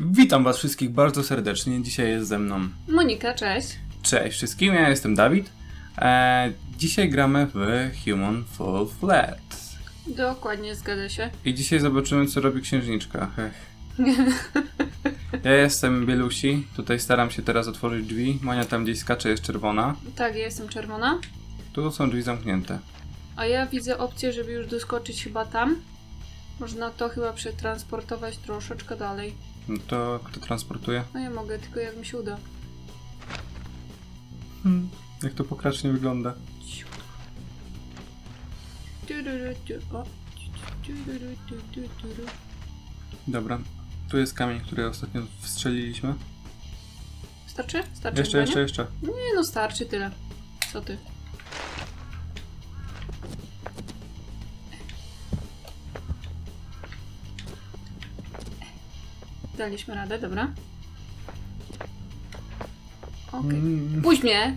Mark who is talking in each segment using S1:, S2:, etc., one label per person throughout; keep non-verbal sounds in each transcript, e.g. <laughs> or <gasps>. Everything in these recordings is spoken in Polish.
S1: Witam Was wszystkich bardzo serdecznie. Dzisiaj jest ze mną.
S2: Monika, cześć.
S1: Cześć wszystkim, ja jestem Dawid. E, dzisiaj gramy w Human Fall Flat.
S2: Dokładnie, zgadza się.
S1: I dzisiaj zobaczymy, co robi księżniczka. Hech. Ja jestem Bielusi. Tutaj staram się teraz otworzyć drzwi. Monia tam gdzieś skacze, jest czerwona.
S2: Tak, ja jestem czerwona.
S1: Tu są drzwi zamknięte.
S2: A ja widzę opcję, żeby już doskoczyć chyba tam. Można to chyba przetransportować troszeczkę dalej.
S1: No to kto transportuje?
S2: No ja mogę, tylko jak mi się uda.
S1: Hmm. Jak to pokracznie wygląda?
S2: O.
S1: Dobra. Tu jest kamień, który ostatnio wstrzeliliśmy.
S2: Starczy? Starczy
S1: Jeszcze, jeszcze,
S2: nie?
S1: jeszcze.
S2: Nie no, starczy tyle. Co ty? Daliśmy radę, dobra. Okej.
S1: Mm.
S2: Puść mnie!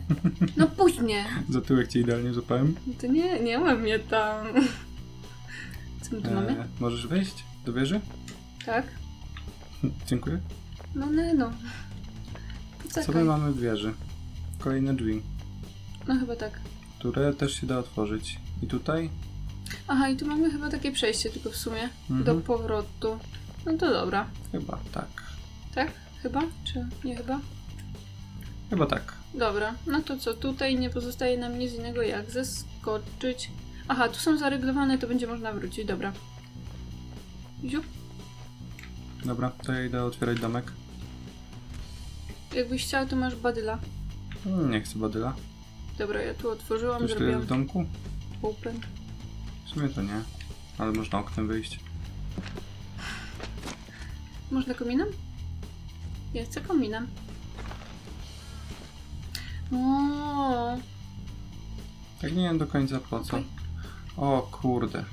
S2: No puść mnie! <laughs>
S1: Za tyłek cię idealnie złapałem.
S2: To nie, nie ma mnie tam. Co my tu mamy?
S1: E, możesz wejść do wieży?
S2: Tak? <laughs>
S1: Dziękuję.
S2: No nie no.
S1: Co my
S2: Poczekaj.
S1: mamy w wieży? Kolejne drzwi,
S2: No chyba tak.
S1: które też się da otworzyć. I tutaj?
S2: Aha, i tu mamy chyba takie przejście tylko w sumie.
S1: Mhm.
S2: Do powrotu. No to dobra.
S1: Chyba tak.
S2: Tak? Chyba? Czy nie chyba?
S1: Chyba tak.
S2: Dobra, no to co, tutaj nie pozostaje nam nic innego jak zeskoczyć. Aha, tu są zaryglowane, to będzie można wrócić, dobra. Ziup,
S1: Dobra, to ja idę otwierać domek.
S2: jakbyś chciał, to masz badyla.
S1: Mm, Nie chcę badyla.
S2: Dobra, ja tu otworzyłam,
S1: Ktoś tu jest
S2: zrobiłam
S1: w domku?
S2: open.
S1: W sumie to nie. Ale można oknem wyjść.
S2: Można kominem? Nie chcę kominem. O,
S1: Tak nie wiem do końca po co.
S2: Okej.
S1: O kurde,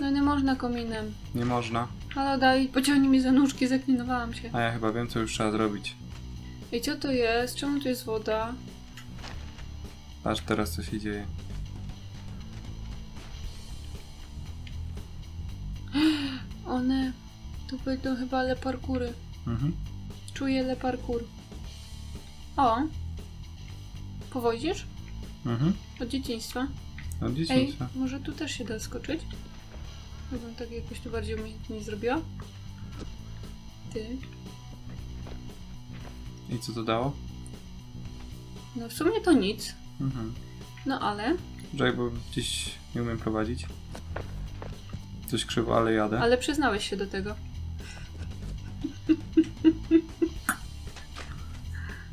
S2: no nie można kominem.
S1: nie można.
S2: Halo Dawid, pociągnij mi za nóżki, zaklinowałam się.
S1: A ja chyba wiem co już trzeba zrobić.
S2: Ej, co to jest? Czemu tu jest woda?
S1: Patrz teraz co się dzieje.
S2: Tu będą chyba le parkury.
S1: Mhm.
S2: Czuję le parkour. O! Powodzisz?
S1: Mhm.
S2: Od dzieciństwa.
S1: Od
S2: Ej,
S1: dzieciństwa.
S2: może tu też się da skoczyć? Jakbym tak jakoś tu bardziej umiejętnie zrobiła. Ty.
S1: I co to dało?
S2: No w sumie to nic.
S1: Mhm.
S2: No ale,
S1: Czekaj, bo gdzieś nie umiem prowadzić. Coś krzywo, ale jadę.
S2: ale przyznałeś się do tego.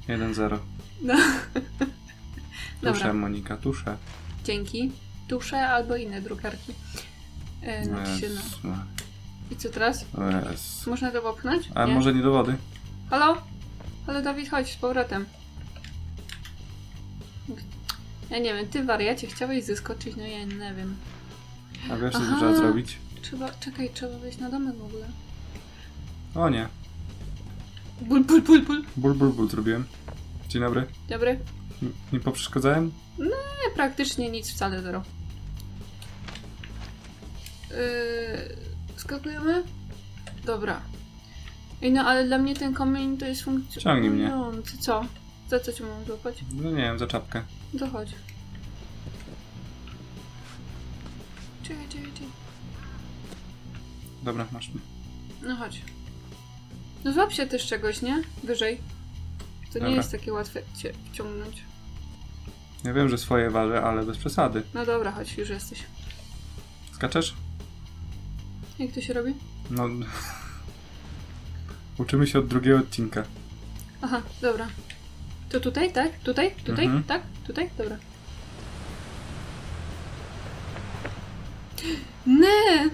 S1: 1-0.
S2: No. <laughs>
S1: Tuszę,
S2: Dobra,
S1: Monika, tuszę.
S2: dzięki. Tusze albo inne drukarki. E, no, no. I co teraz?
S1: Jezus.
S2: Można to popchnąć?
S1: A
S2: Nie?
S1: może nie do wody?
S2: Halo? Halo Dawid, chodź z powrotem. Ja nie wiem, ty wariacie, chciałeś zeskoczyć, no ja nie wiem.
S1: A wiesz co
S2: Aha.
S1: trzeba zrobić?
S2: Trzeba, czekaj, trzeba wejść na domek w ogóle.
S1: O nie.
S2: Bul, bul, bul, bul.
S1: Ból, ból, ból zrobiłem. Dzień dobry.
S2: Dobry?
S1: N- Nie poprzeszkadzałem?
S2: Nie, praktycznie nic, wcale zero. Yy, skakujemy? Dobra. Ej, no ale dla mnie ten kamień to jest
S1: Ciągnij mnie.
S2: funkcjonujący. Co? Za co cię mam złapać?
S1: No nie wiem, za czapkę.
S2: To chodź. Czekaj, czekaj, czekaj.
S1: Dobra, masz.
S2: No chodź. No złap się też czegoś, nie? Wyżej. To nie
S1: Dobra.
S2: jest takie łatwe cię wciągnąć.
S1: Ja wiem, że swoje ważę, ale bez przesady.
S2: No dobra, chodź, już jesteś.
S1: Skaczesz?
S2: Jak to się robi?
S1: No. <laughs> Uczymy się od drugiego odcinka.
S2: Aha, dobra. To tutaj, tak? Tutaj? Tutaj?
S1: Mhm.
S2: Tak? Tutaj? Dobra. <gasps> Nie!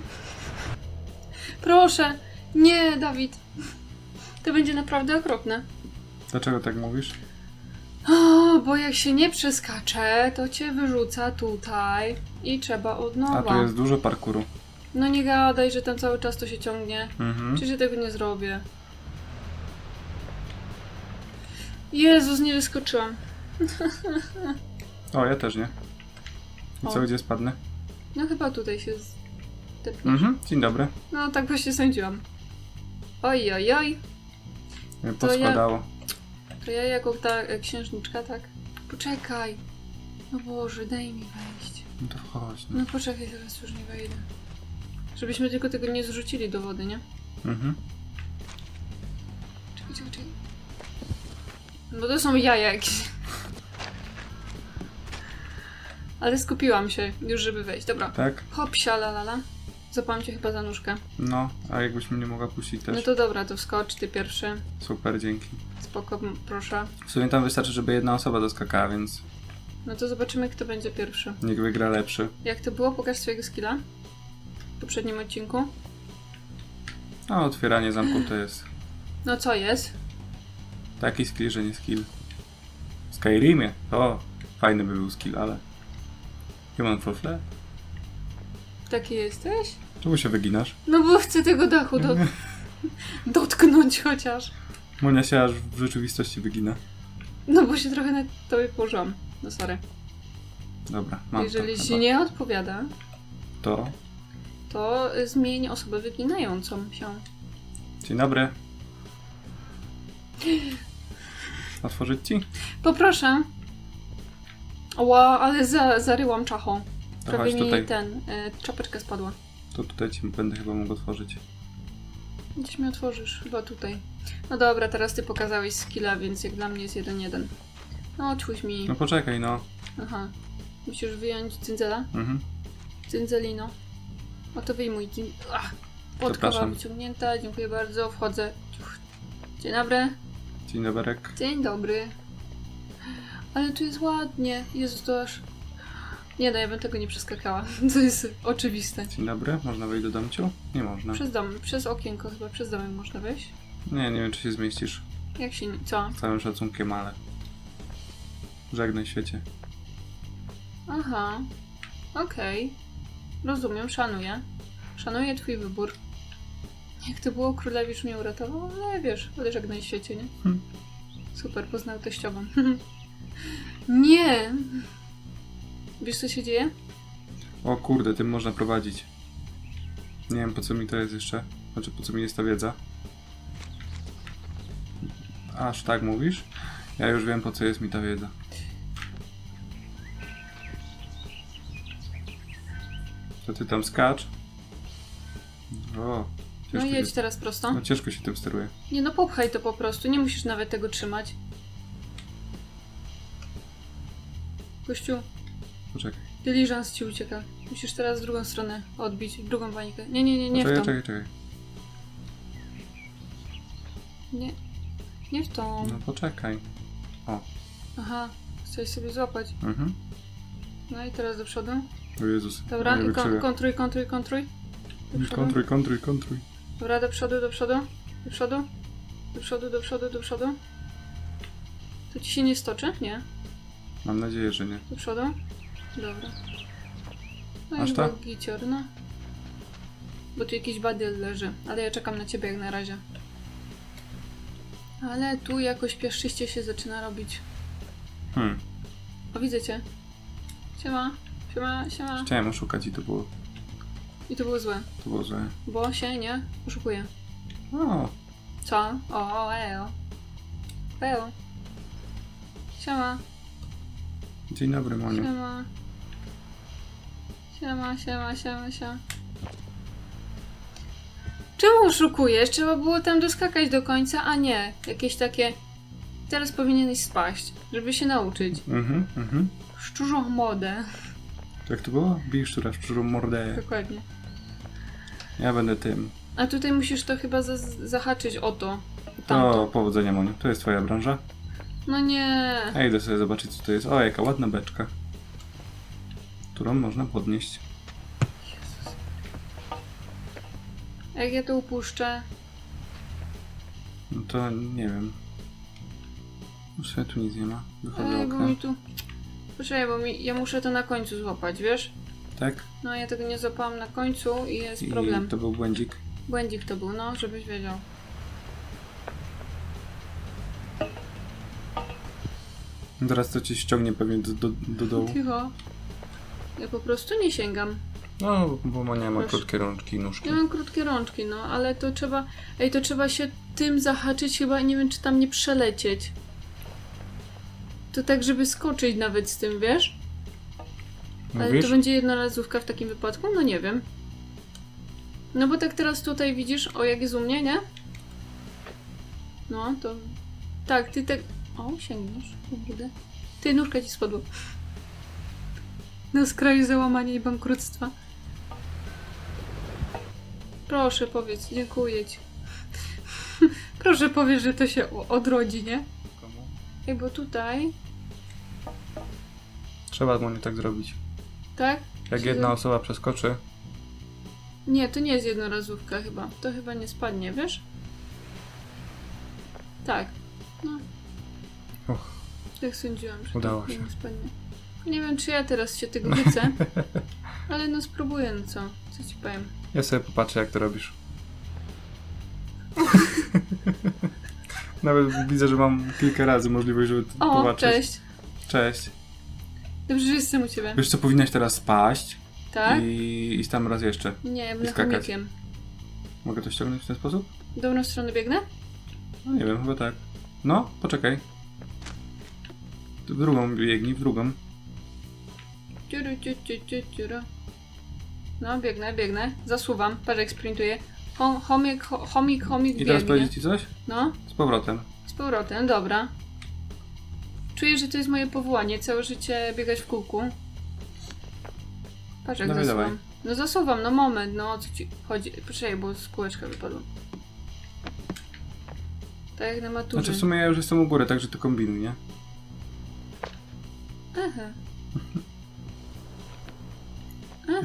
S2: Proszę! Nie, Dawid! To będzie naprawdę okropne.
S1: Dlaczego tak mówisz?
S2: O, bo jak się nie przeskacze, to cię wyrzuca tutaj i trzeba od
S1: A
S2: nowa.
S1: tu jest dużo parkuru.
S2: No nie gadaj, że tam cały czas to się ciągnie.
S1: Mhm.
S2: Przecież ja tego nie zrobię. Jezus, nie wyskoczyłam.
S1: O, ja też nie. I co,
S2: O.
S1: gdzie spadnę?
S2: No chyba tutaj się tepniesz.
S1: Mhm. Dzień dobry.
S2: No tak właśnie sądziłam. Oj, oj, oj.
S1: Mnie
S2: To ja-
S1: poskładało.
S2: To ja jako ta e, księżniczka, tak? Poczekaj. No Boże, daj mi wejść.
S1: No to wchodź. No.
S2: No poczekaj, teraz już nie wejdę. Żebyśmy tylko tego nie zrzucili do wody, nie?
S1: Mhm.
S2: Czekaj, czekaj, czekaj. Bo to są jaja jakieś. Ale skupiłam się już, żeby wejść. Dobra.
S1: Tak?
S2: Hop, siala, lala. Zapałam cię chyba za nóżkę.
S1: No, a jakbyś mnie mogła puścić też.
S2: No to dobra, to wskocz, ty pierwszy.
S1: Super, dzięki.
S2: Spoko, proszę.
S1: W sumie tam wystarczy, żeby jedna osoba doskakała, więc
S2: No to zobaczymy, kto będzie pierwszy.
S1: niech wygra lepszy.
S2: Jak to było? Pokaż swojego skilla. W poprzednim odcinku.
S1: A otwieranie zamków to jest
S2: No co jest?
S1: taki skill, że nie skill. W Skyrimie to fajny by był skill, ale... Human for Flair?
S2: Taki jesteś?
S1: Czemu się wyginasz?
S2: No bo chcę tego dachu do... <laughs> dotknąć chociaż.
S1: Monia się aż w rzeczywistości wygina.
S2: No bo się trochę na tobie położyłam. No sorry.
S1: Dobra, mam
S2: Jeżeli
S1: to
S2: ci
S1: chyba.
S2: nie odpowiada,
S1: To...
S2: to zmień osobę wyginającą się.
S1: Dzień dobry. Otworzyć ci?
S2: Poproszę. Ła, ale za, zaryłam czachą. Prawie
S1: chodź
S2: mi
S1: tutaj.
S2: ten, y, czapeczka spadła.
S1: To tutaj ci będę chyba mógł otworzyć.
S2: Gdzieś mi otworzysz, chyba tutaj. No dobra, teraz ty pokazałeś skilla, więc jak dla mnie jest 1-1. No, czuć mi.
S1: No poczekaj, no.
S2: Aha. Musisz wyjąć cyndzela?
S1: Mhm.
S2: Cyndzelino. O to wyjmuj. Cyn... Ach, podkowa wyciągnięta, dziękuję bardzo, wchodzę. Dzień dobry.
S1: Dzień doberek.
S2: Dzień dobry. Ale tu jest ładnie. Jezu, to aż... Nie no, ja bym tego nie przeskakała. <laughs> To jest oczywiste.
S1: Dzień dobry. Można wejść do domciu? Nie można.
S2: Przez dom, przez okienko chyba, przez domek można wejść.
S1: Nie, nie wiem czy się zmieścisz.
S2: Jak się... co?
S1: Całym szacunkiem, ale... Żegnaj świecie.
S2: Aha. Okej. Rozumiem, szanuję. Szanuję twój wybór. Jak to było, królewicz mnie uratował, ale wiesz, ale żegnaj świecie, nie?
S1: Hmm.
S2: Super, poznał teściową. <laughs> nie! Wiesz, co się dzieje?
S1: O kurde, tym można prowadzić. Nie wiem po co mi to jest jeszcze. Znaczy po co mi jest ta wiedza. Aż tak mówisz? Ja już wiem po co jest mi ta wiedza. To ty tam skacz. O,
S2: No jedź
S1: się,
S2: teraz prosto.
S1: no, ciężko się tym steruje.
S2: Nie no, popchaj to po prostu, nie musisz nawet tego trzymać. Gościu,
S1: Poczekaj,
S2: dyliżans ci ucieka. Musisz teraz w drugą stronę odbić, w drugą bańkę. Nie, nie, nie, nie w
S1: czekaj,
S2: tą.
S1: czekaj, czekaj.
S2: Nie, nie w tą.
S1: No poczekaj.
S2: Aha, chcesz sobie złapać.
S1: Mhm.
S2: No i teraz do przodu.
S1: O Jezus.
S2: Dobra, i kon- kontruj, kontruj, kontruj. Do przodu.
S1: Kontruj, kontruj, kontruj.
S2: Dobra, do przodu, do przodu. Do przodu. Do przodu, do przodu, do przodu. To ci się nie stoczy? Nie.
S1: Mam nadzieję, że nie.
S2: Do przodu. Dobra. No
S1: Aż
S2: i
S1: tak?
S2: gicior, no. Bo tu jakiś badyl leży. Ale ja czekam na ciebie jak na razie. Ale tu jakoś piaszczyście się zaczyna robić.
S1: Hmm.
S2: O, widzę cię. Siema. Siema, siema.
S1: Chciałem oszukać i to było,
S2: I to było złe.
S1: to było złe.
S2: Bo się nie oszukuje.
S1: O,
S2: Co? O, eo. Eo. Siema,
S1: dzień dobry, Moniu.
S2: siema. Siema, siema, siema, siema. Czemu oszukujesz? Trzeba było tam doskakać do końca, a nie. Jakieś takie... Teraz powinieneś spaść, żeby się nauczyć.
S1: Mhm, mhm.
S2: Szczurzą modę.
S1: Jak to było? Bij szczura szczurą mordę.
S2: Dokładnie.
S1: Ja będę tym.
S2: A tutaj musisz to chyba za zahaczyć o to.
S1: To
S2: Tamto.
S1: powodzenia, Moniu. To jest twoja branża.
S2: No nie.
S1: Ja idę sobie zobaczyć, co to jest. O, jaka ładna beczka. Którą można podnieść.
S2: Jak ja to upuszczę,
S1: No to nie wiem. W sumie tu nic nie ma. Wychodzę
S2: Ej, bo
S1: oknem.
S2: mi tu... Poczekaj, bo mi... ja muszę to na końcu złapać, wiesz?
S1: Tak?
S2: No ja tego nie złapałam na końcu i jest
S1: I
S2: problem.
S1: to był błędzik.
S2: Błędzik to był, no, żebyś wiedział.
S1: Teraz to ci ściągnie pewnie do, do, do dołu.
S2: Cicho. Ja po prostu nie sięgam.
S1: No, bo Monia ma
S2: Proszę.
S1: krótkie rączki i nóżki.
S2: Ja mam krótkie rączki, no, ale to trzeba. Ej, to trzeba się tym zahaczyć chyba, nie wiem, czy tam nie przelecieć. To tak, żeby skoczyć nawet z tym, wiesz? Ale
S1: Mówisz?
S2: to będzie jednorazówka w takim wypadku? No nie wiem. No bo tak teraz tutaj widzisz, o jak jest u mnie, nie? No, to... Tak, ty tak... O, sięgniesz. Kurde. Ty, nóżka ci spadła. Na skraju załamania i bankructwa. Proszę powiedz, dziękuję ci. <laughs> Proszę powiedz, że to się odrodzi, nie?
S1: Komu?
S2: Ej, bo tutaj...
S1: Trzeba Moni tak zrobić.
S2: Tak?
S1: Jak
S2: Czy-
S1: jedna osoba przeskoczy,
S2: Nie, to nie jest jednorazówka chyba. To chyba nie spadnie, wiesz? Tak. No.
S1: Och.
S2: Tak sądziłam, że
S1: Udało
S2: to
S1: się.
S2: nie spadnie. Nie wiem, czy ja teraz się tego wycę, <laughs> ale no spróbuję, no co? Co ci powiem?
S1: ja sobie popatrzę jak to robisz. <laughs> Nawet widzę, że mam kilka razy możliwość, żeby to
S2: O,
S1: popatrzeć.
S2: cześć.
S1: Cześć.
S2: Dobrze, że jestem u ciebie.
S1: Wiesz co, powinnaś teraz spaść
S2: Tak?
S1: i iść tam raz jeszcze.
S2: Nie, ja będę chomikiem.
S1: Mogę to ściągnąć w ten sposób?
S2: W dobrą stronę biegnę?
S1: No nie wiem, chyba tak. No, poczekaj. W drugą biegnij, w drugą.
S2: Ciuru, ciu, ciu, ciu, ciuru. No, biegnę, biegnę. Zasuwam. Patrz jak sprintuję. Hom, chomik, ho, chomik, chomik
S1: I teraz powiedzieć ci coś?
S2: No.
S1: Z powrotem.
S2: Z powrotem, dobra. Czuję, że to jest moje powołanie, całe życie biegać w kółku. Patrz jak
S1: Dawaj,
S2: zasuwam.
S1: dawaj.
S2: No zasuwam, no moment, no o co ci chodzi? Poczekaj, bo z kółeczka wypadło. Tak jak na maturze.
S1: Znaczy w sumie ja już jestem u góry, także ty kombinuj, nie?
S2: Aha.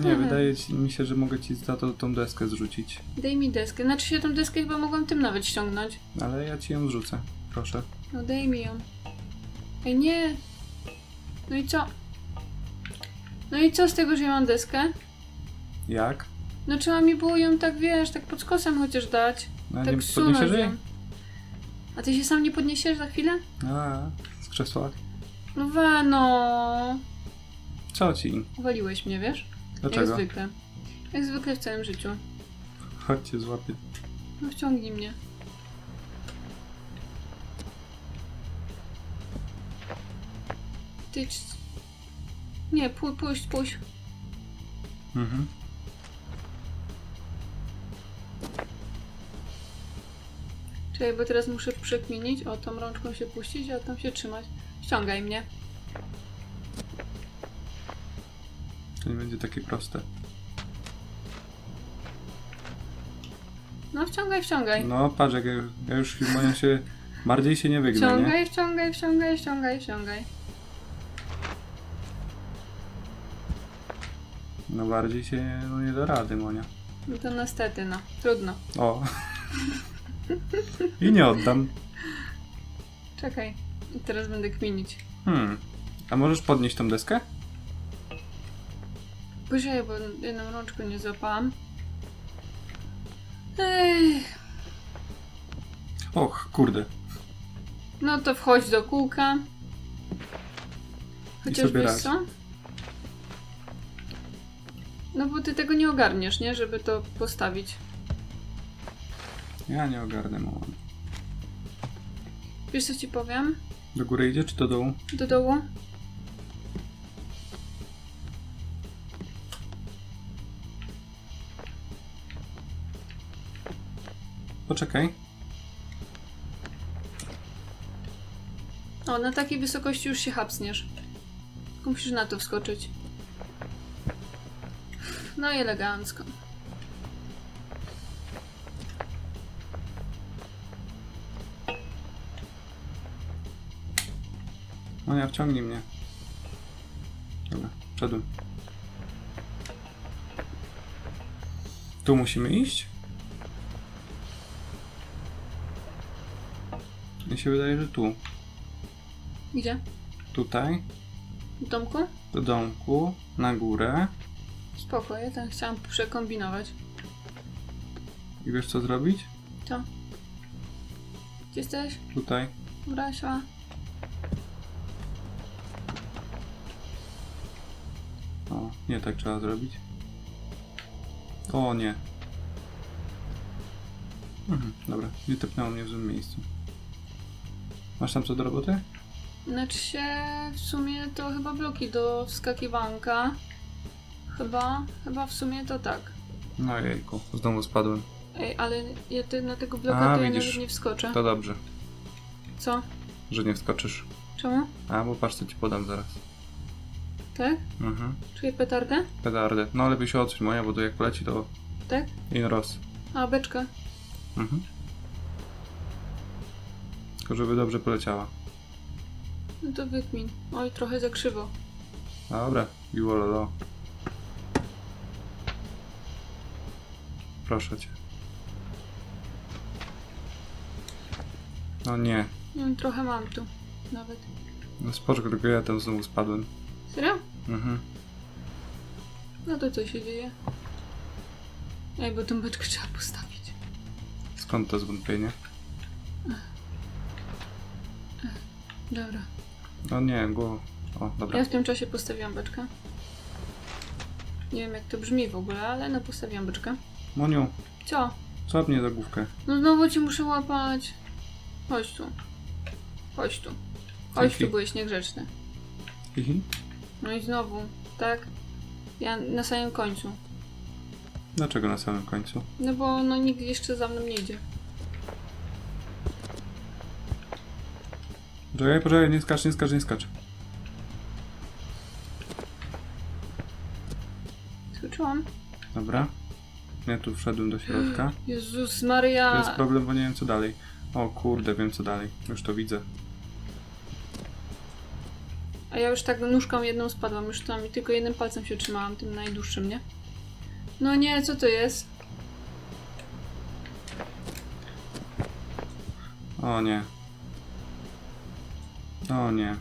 S1: Nie, wydaje ci, mi się, że mogę ci za to tą deskę zrzucić.
S2: Daj mi deskę. Znaczy się tą deskę chyba mogłam tym nawet ściągnąć.
S1: Ale ja ci ją zrzucę. Proszę.
S2: No daj mi ją. Ej, nie. No i co? No i co z tego, że ja mam deskę?
S1: Jak?
S2: No trzeba mi było ją tak, wiesz, tak pod skosem chociaż dać.
S1: No,
S2: tak
S1: nie podniesiesz jej?
S2: ją. A ty się sam nie podniesiesz za chwilę?
S1: A, z krzesła.
S2: No we, no.
S1: Co ci?
S2: Uwaliłeś mnie, wiesz? Jak
S1: Dlaczego?
S2: zwykle. Jak zwykle w całym życiu.
S1: Chodź cię złapię.
S2: No wciągnij mnie. Ty... Nie, pój, pójść, pójść.
S1: Mhm.
S2: Czekaj, bo teraz muszę przekminić. O, tą rączką się puścić, a tam się trzymać. Ściągaj mnie.
S1: To nie będzie takie proste.
S2: No wciągaj, wciągaj.
S1: No, patrz, jak ja, ja już moją się... Bardziej się nie wygnę, nie?
S2: Wciągaj, wciągaj, wciągaj, wciągaj, wciągaj.
S1: No bardziej się no, nie da rady, Monia.
S2: No to niestety, no. Trudno.
S1: O. I nie oddam.
S2: Czekaj. Teraz będę kminić.
S1: Hmm. A możesz podnieść tą deskę?
S2: Poczekaj, bo jedną rączką nie złapałam. Ej,
S1: Och, kurde.
S2: no to wchodź do kółka. Chociaż wiesz co? No bo ty tego nie ogarniesz, nie? Żeby to postawić.
S1: Ja nie ogarnę, mama.
S2: Wiesz co ci powiem?
S1: Do góry idzie czy do dołu?
S2: Do dołu?
S1: Poczekaj.
S2: O, na takiej wysokości już się hapsniesz. Tylko musisz na to wskoczyć. No i elegancko.
S1: Monia, wciągnij mnie. Dobra, wszedłem. Tu musimy iść? Się wydaje, że tu.
S2: Gdzie?
S1: Tutaj,
S2: W domku?
S1: do domku, na górę.
S2: Spoko, ja tam chciałam przekombinować.
S1: I wiesz co zrobić?
S2: Co? Gdzie jesteś?
S1: Tutaj.
S2: Brasia?
S1: O, nie tak trzeba zrobić. O nie. Mhm, dobra, nie tepnęło mnie w złym miejscu. Masz tam co do roboty?
S2: Znaczy się, w sumie to chyba bloki do wskakiwanka. Chyba, chyba w sumie to tak.
S1: No jejku, znowu spadłem.
S2: Ej, ale ja te, na tego bloka
S1: A,
S2: to ja
S1: widzisz.
S2: nawet nie wskoczę.
S1: To dobrze,
S2: Co?
S1: że nie wskoczysz.
S2: Czemu?
S1: A, bo patrz co ci podam zaraz.
S2: Tak?
S1: Mhm.
S2: Czuję petardę?
S1: Pedardę. No lepiej się odsuń moja, bo to jak poleci to
S2: Tak?
S1: in roz.
S2: A, beczka.
S1: Mhm. Tylko żeby dobrze poleciała.
S2: No to wykmin. Oj, trochę za krzywo.
S1: Dobra, biłololo. Proszę cię. No nie.
S2: No, trochę mam tu. Nawet.
S1: No spoczko, tylko ja tam znowu spadłem.
S2: Serio?
S1: Mhm.
S2: No to co się dzieje? Ej, bo tą beczkę trzeba postawić.
S1: Skąd to zwątpienie?
S2: Dobra.
S1: No nie, głowa. O, dobra.
S2: Ja w tym czasie postawiłam beczkę. Nie wiem jak to brzmi w ogóle, ale no postawiłam beczkę.
S1: Moniu,
S2: Co?
S1: mnie za główkę.
S2: No znowu ci muszę łapać. Chodź tu. Chodź tu. Chodź
S1: Dzięki.
S2: tu, byłeś niegrzeczny.
S1: Hihi.
S2: No i znowu, tak? Ja na samym końcu.
S1: Dlaczego na samym końcu?
S2: No bo no nikt jeszcze za mną nie idzie.
S1: Poczekaj, poczekaj, nie skacz, nie skacz, nie skacz.
S2: Skoczyłam.
S1: Dobra. Ja tu wszedłem do środka. <gasps>
S2: Jezus
S1: To
S2: Maria.
S1: jest problem, bo nie wiem co dalej. O kurde, wiem co dalej. Już to widzę.
S2: A ja już tak nóżką jedną spadłam, już tam i tylko jednym palcem się trzymałam, tym najdłuższym, nie? No nie, co to jest?
S1: O nie. O nie.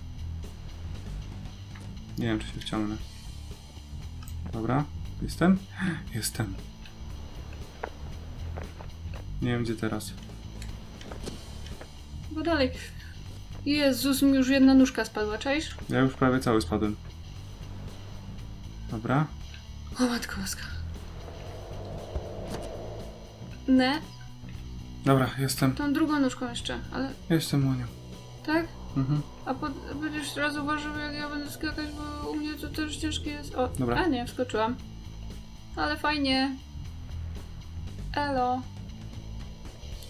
S1: Nie wiem, czy się wciągnę. Dobra. Jestem? Jestem. Nie wiem, gdzie teraz.
S2: Bo dalej. Jezus, mi już jedna nóżka spadła, czaisz?
S1: Ja już prawie cały spadłem. Dobra.
S2: O matko boska. Ne,
S1: Dobra, jestem.
S2: tą drugą nóżką jeszcze, ale
S1: Jestem, Moniu.
S2: tak?
S1: Mhm.
S2: A po, będziesz teraz uważał, jak ja będę skakać, bo u mnie to też ciężkie jest. O,
S1: Dobra.
S2: a nie, wskoczyłam. Ale fajnie. Elo.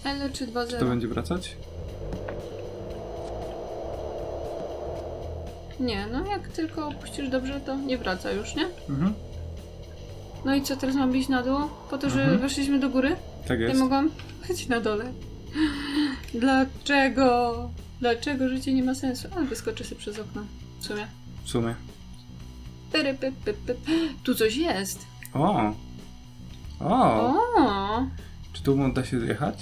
S2: Elo czy 2-0?
S1: Czy to będzie wracać?
S2: Nie, no jak tylko opuścisz dobrze, to nie wraca już, nie?
S1: Mhm.
S2: No i co, teraz mam iść na dół? Po to, że
S1: Mhm.
S2: weszliśmy do góry?
S1: Tak jest.
S2: mogłam być na dole. Dlaczego? Dlaczego życie nie ma sensu? Ale wyskoczę sobie przez okno. W sumie.
S1: W sumie.
S2: Pyry, py, py, py. Tu coś jest.
S1: O! O!
S2: O,
S1: Czy tu da się zjechać?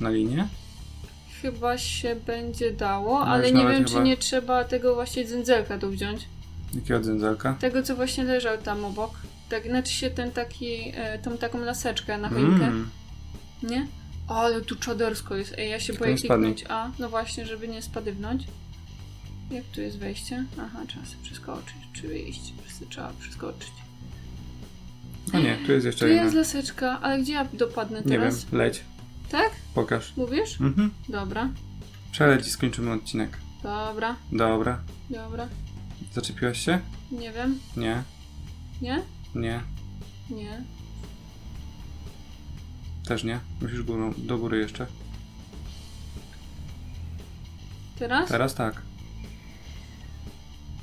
S1: Na linię?
S2: chyba się będzie dało,
S1: No
S2: ale nie wiem,
S1: chyba-
S2: czy nie trzeba tego właśnie dzędzelka tu wziąć.
S1: Jakiego dzędzelka?
S2: Tego, co właśnie leżał tam obok. Tak, znaczy się ten taki, e, tą taką laseczkę na choinkę.
S1: Mm.
S2: Nie? O, ale tu czadersko jest. Ej, ja się
S1: Tylko
S2: boję
S1: nie
S2: kliknąć A. No właśnie, żeby nie spadywnąć. Jak tu jest wejście? Aha, trzeba sobie przeskoczyć. Czy wyjść? Wszyscy trzeba przeskoczyć.
S1: O nie, tu jest jeszcze
S2: Tu
S1: jedna.
S2: jest laseczka, ale gdzie ja dopadnę
S1: Nie wiem,
S2: teraz?
S1: leć.
S2: Tak?
S1: Pokaż.
S2: Mówisz?
S1: Mhm.
S2: Dobra,
S1: Przeleć i skończymy odcinek.
S2: dobra,
S1: Dobra.
S2: dobra.
S1: Zaczepiłaś się?
S2: Nie wiem.
S1: Nie.
S2: Nie?
S1: Nie.
S2: Nie.
S1: Też nie. Musisz górą, do góry jeszcze.
S2: Teraz?
S1: Teraz tak.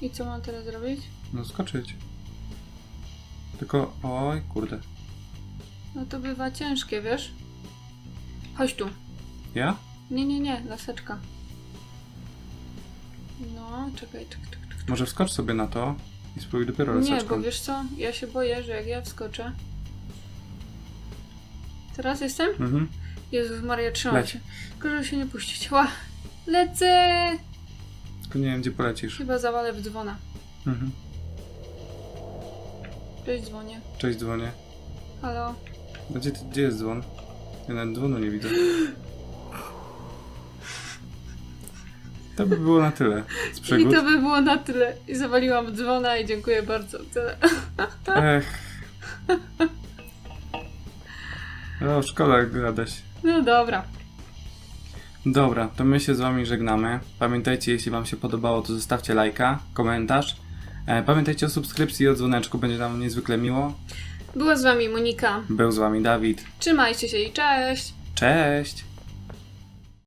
S2: I co mam teraz zrobić?
S1: No skoczyć. Tylko, oj, kurde.
S2: No to bywa ciężkie, wiesz? Chodź tu.
S1: Ja?
S2: Nie, nie, nie, laseczka. No, czekaj, czekaj, czekaj.
S1: Może wskocz sobie na to i spróbuj dopiero
S2: Nie,
S1: laseczką.
S2: bo wiesz co? Ja się boję, że jak ja wskoczę. Teraz jestem?
S1: Mhm.
S2: Jezus Maria, trzymam
S1: Leć.
S2: się. Tylko, żeby się nie puścić. Ła! Lecę!
S1: Tylko nie wiem, gdzie polecisz.
S2: Chyba zawalę w dzwona.
S1: Mhm.
S2: Cześć, dzwonię.
S1: Cześć, dzwonię.
S2: Halo?
S1: A Gdzie, gdzie jest dzwon? Ja nawet dzwonu nie widzę. To by było na tyle z
S2: I to by było na tyle. I zawaliłam dzwona i dziękuję bardzo.
S1: Ech. O, szkoda gadać.
S2: No dobra.
S1: Dobra, to my się z wami żegnamy. Pamiętajcie, jeśli wam się podobało, to zostawcie lajka, komentarz. E, pamiętajcie o subskrypcji i o dzwoneczku, będzie nam niezwykle miło.
S2: Była z wami Monika.
S1: Był z wami Dawid.
S2: Trzymajcie się i cześć!
S1: Cześć!